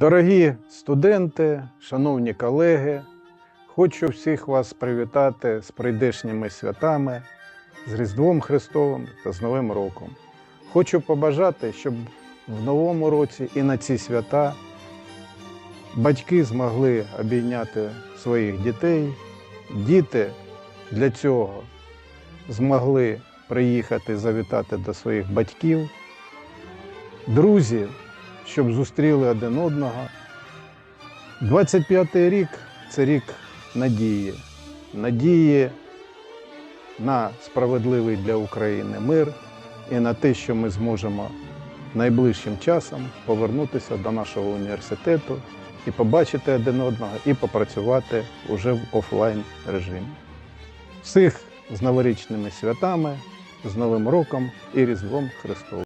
Дорогі студенти, шановні колеги, хочу всіх вас привітати з прийдешніми святами, з Різдвом Христовим та з Новим роком. Хочу побажати, щоб в новому році і на ці свята батьки змогли обійняти своїх дітей, діти для цього змогли приїхати завітати до своїх батьків, друзі, щоб зустріли один одного. 25-й рік це рік надії, надії на справедливий для України мир і на те, що ми зможемо найближчим часом повернутися до нашого університету і побачити один одного, і попрацювати уже в офлайн режимі. Всіх з новорічними святами, з Новим роком і Різдвом Христовим.